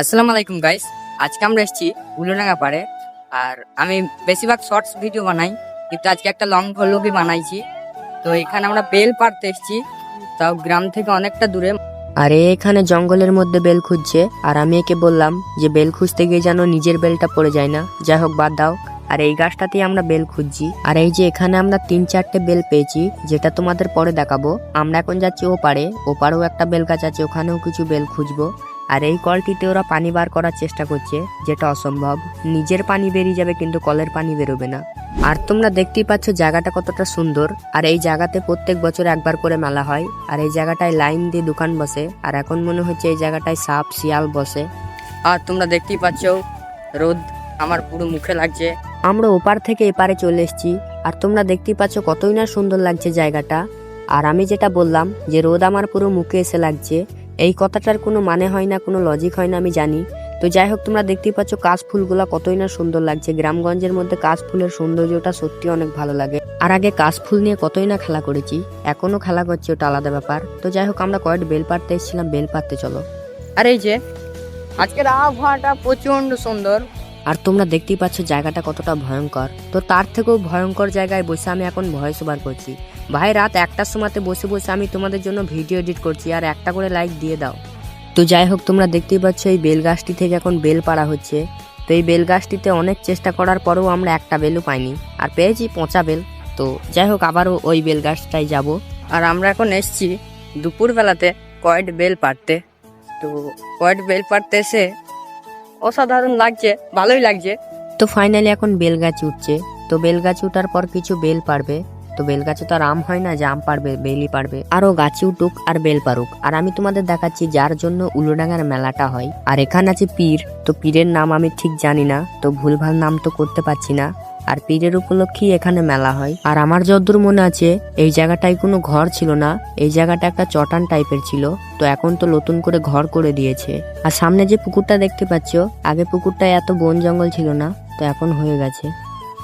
আসসালামু আলাইকুম গাইস আজকে আমরা এসেছি উলুডাঙ্গা পাড়ে। আর আমি বেশিরভাগ শর্টস ভিডিও বানাই, কিন্তু আজকে একটা লং ভ্লগই বানাইছি। তো এখানে আমরা বেল পাড়তে এসেছি। তাও গ্রাম থেকে অনেকটা দূরে। আরে এখানে জঙ্গলের মধ্যে বেল খুঁজছে। আর আমি একে বললাম যে বেল খুঁজতে গিয়ে যেন নিজের বেলটা পড়ে যায় না। যাই হোক, বাদ দাও। আর এই গাছটাতেই আমরা বেল খুঁজছি। আর এই যে এখানে আমরা তিন চারটে বেল পেয়েছি, যেটা তোমাদের পরে দেখাবো। আমরা এখন যাচ্ছি ও পারে ও পারেও একটা বেল গাছ আছে, ওখানেও কিছু বেল খুঁজবো। আর এই কলটিতে ওরা পানি বার করার চেষ্টা করছে, যেটা অসম্ভব। নিজের পানি বেরিয়ে যাবে কিন্তু কলের পানি বেরোবে না। আর তোমরা দেখতেই পাচ্ছ জায়গাটা কতটা সুন্দর। আর এই জায়গাতে প্রত্যেক বছর একবার করে মেলা হয়। আর এই জায়গাটায় লাইন দিয়ে দোকান বসে। আর এখন মনে হচ্ছে এই জায়গাটায় সাপ, শিয়াল বসে। আর তোমরা দেখতেই পাচ্ছ, রোদ আমার পুরো মুখে লাগছে। আমরা ওপার থেকে এপারে চলে এসেছি। আর তোমরা দেখতেই পাচ্ছ কতই না সুন্দর লাগছে জায়গাটা। আর আমি যেটা বললাম যে রোদ আমার পুরো মুখে এসে লাগছে। এই কথাটার কোনো মানে হয় না কোনো লজিক হয় না আমি জানি। তো যাই হোক তোমরা দেখতেই পাচ্ছ কাশ ফুলগুলা কতই না সুন্দর লাগছে। গ্রামগঞ্জের মধ্যে কাশ ফুলের সৌন্দর্যটা সত্যি অনেক ভালো লাগে। আর আগে কাশ ফুল নিয়ে কতই না খেলা করেছি এখনও খেলা করছি ওটা আলাদা ব্যাপার। তো যাই হোক আমরা কয়েক বেল পাড়তে এসেছিলাম বেল পাড়তে চলো। আর এই যে আজকের আবহাওয়াটা প্রচণ্ড সুন্দর। আর তোমরা দেখতেই পাচ্ছ জায়গাটা কতটা ভয়ঙ্কর। তো তার থেকেও ভয়ঙ্কর জায়গায় বসে আমি এখন ভয়েস ওভার করছি। ভাই, রাত একটার সময়তে বসে বসে আমি তোমাদের জন্য ভিডিও এডিট করছি, আর একটা করে লাইক দিয়ে দাও। তো যাই হোক, তোমরা দেখতেই পাচ্ছ এই বেল গাছটি থেকে এখন বেল পাড়া হচ্ছে। তো এই বেল গাছটিতে অনেক চেষ্টা করার পরেও আমরা একটা বেলও পাইনি, আর পেয়েছি পচা বেল। তো যাই হোক, আবারও ওই বেল গাছটাই যাব। আর আমরা এখন এসছি দুপুরবেলাতে কয়েড বেল পাড়তে। তো কয়েড বেল পাড়তে এসে অসাধারণ লাগছে, ভালোই লাগছে। তো ফাইনালি এখন বেল গাছ উঠছে। তো বেল গাছ উঠার পর কিছু বেল পারবে তো বেল গাছে তো আর আম হয় না, যে আম পারবে বেলই পারবে। আরও গাছে উঠুক আর বেল পারুক। আর আমি তোমাদের দেখাচ্ছি যার জন্য উলুডাঙ্গার মেলাটা হয়। আর এখানে আছে পীর। তো পীরের নাম আমি ঠিক জানি না, তো ভুলভাল নাম তো করতে পারছি না। আর পীরের উপলক্ষেই এখানে মেলা হয়। আর আমার যদ্দূর মনে আছে, এই জায়গাটায় কোনো ঘর ছিল না। এই জায়গাটা একটা চটান টাইপের ছিল। তো এখন তো নতুন করে ঘর করে দিয়েছে। আর সামনে যে পুকুরটা দেখতে পাচ্ছ, আগে পুকুরটায় এত বন জঙ্গল ছিল না, তো এখন হয়ে গেছে।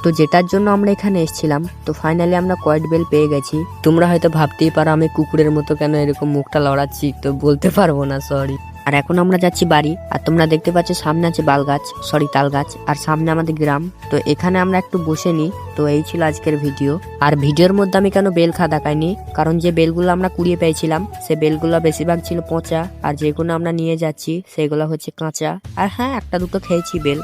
তো যেটার জন্য আমরা এখানে এসেছিলাম, তো ফাইনালি আমরা কয়েট বেল পেয়ে গেছি। তোমরা হয়তো ভাবতেই পারো আমি কুকুরের মতো কেন এরকম মুখটা লড়াচ্ছি, তো বলতে পারব না সরি আর এখন আমরা যাচ্ছি বাড়ি, আর তোমরা দেখতে পাচ্ছ সামনে আছে বাল গাছ সরি তাল গাছ, আর সামনে আমাদের গ্রাম। তো এখানে আমরা একটু বসে নিই, তো এই ছিল আজকের ভিডিও। আর ভিডিওর মধ্যে আমি কেন বেল খা দেখাইনি, কারণ যে বেলগুলো আমরা কুড়িয়ে পেয়েছিলাম, সে বেলগুলো বেশিরভাগ ছিল পচা, আর যেগুলো আমরা নিয়ে যাচ্ছি, সেগুলো হচ্ছে কাঁচা। আর হ্যাঁ একটা দুটো খেয়েছি বেল।